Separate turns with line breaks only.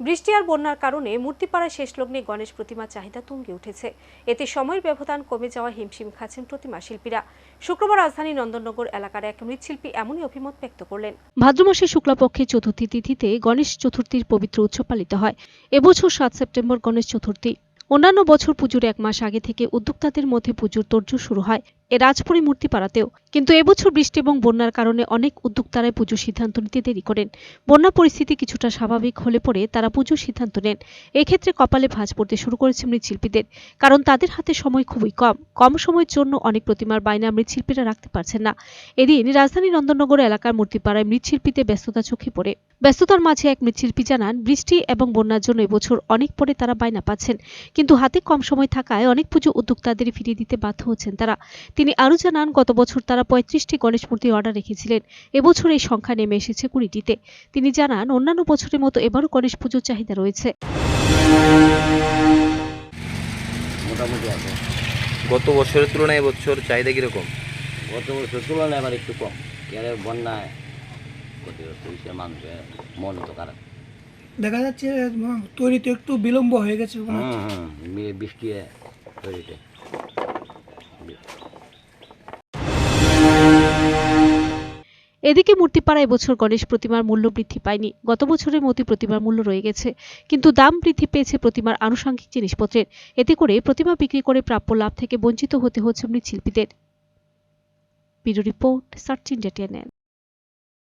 বৃষ্টি আর বন্যার কারণে মূর্তিপাড়ায় শেষ লগ্নে গণেশ প্রতিমার চাহিদা তুঙ্গে উঠেছে। এতে সময়ের ব্যবধান কমে যাওয়া হিমশিম খাচ্ছেন প্রতিমা শিল্পীরা। শুক্রবার রাজধানী নন্দননগর এলাকার এক মৃৎশিল্পী এমনই অভিমত ব্যক্ত করলেন। ভাদ্র মাসের শুক্লাপক্ষে চতুর্থী তিথিতে গণেশ চতুর্থীর পবিত্র উৎসব পালিত হয়। এবছর সাত সেপ্টেম্বর গণেশ চতুর্থী। অন্যান্য বছর পুজোর এক মাস আগে থেকে উদ্যোক্তাদের মধ্যে পুজোর তোড়জোড় শুরু হয়। এ রাজপুরী মূর্তি পাড়াতেও কিন্তু এবছর বৃষ্টি এবং বন্যার কারণে অনেক উদ্যোক্তারাই পুজোর সিদ্ধান্ত নিতে দেরি করেন। বন্যা পরিস্থিতি কিছুটা স্বাভাবিক হলে পরে তারা পুজোর সিদ্ধান্ত নেন। এক্ষেত্রে কপালে ভাঁজ পড়তে শুরু করেছে মৃৎশিল্পীদের, কারণ তাদের হাতে সময় খুবই কম। কম সময়ের জন্য অনেক প্রতিমার বায়না মৃৎশিল্পীরা রাখতে পারছেন না। এদিন রাজধানী নন্দনগর এলাকার মূর্তিপাড়ায় মৃৎশিল্পীতে ব্যস্ততা চোখে পড়ে। ব্যস্ততার মাঝে এক মৃৎশিল্পী জানান, বৃষ্টি এবং বন্যার জন্য এবছর অনেক পরে তারা বায়না পাচ্ছেন। কিন্তু হাতে কম সময় থাকায় অনেক পুজো উদ্যোক্তাদের ফিরিয়ে দিতে বাধ্য হচ্ছেন তারা। তিনি আরও জানান গত বছর তারা পঁয়ত্রিশটি গণেশ মূর্তির অর্ডার রেখেছিলেন। এবছর এই সংখ্যা নেমে এসেছে কুড়িটিতে। তিনি জানান অন্যান্য বছরের মতো এবারও গণেশ পুজোর চাহিদা রয়েছে।
মোটামুটি আছে।
গত বছরের তুলনায় এবছর চাহিদা কীরকম?
গত বছরের তুলনায় আবার একটু কম। এর বন্যায় ক্ষতিগ্রস্ত হয়েছে মানুষের মন তো খারাপ।
দেখা যাচ্ছে তৈরিতে একটু বিলম্ব হয়ে গেছে
বৃষ্টি তৈরিতে।
এদিকে মূর্তিপাড়া বছর গণেশ প্রতিমার মূল্য বৃদ্ধি পায়নি। গত বছরের মতো প্রতিমার মূল্য রয়ে গেছে। কিন্তু দাম বৃদ্ধি পেয়েছে প্রতিমার আনুষঙ্গিক জিনিসপত্রের। এতে করে প্রতিমা বিক্রি করে প্রাপ্য লাভ থেকে বঞ্চিত হতে হচ্ছে মৃৎশিল্পীদের।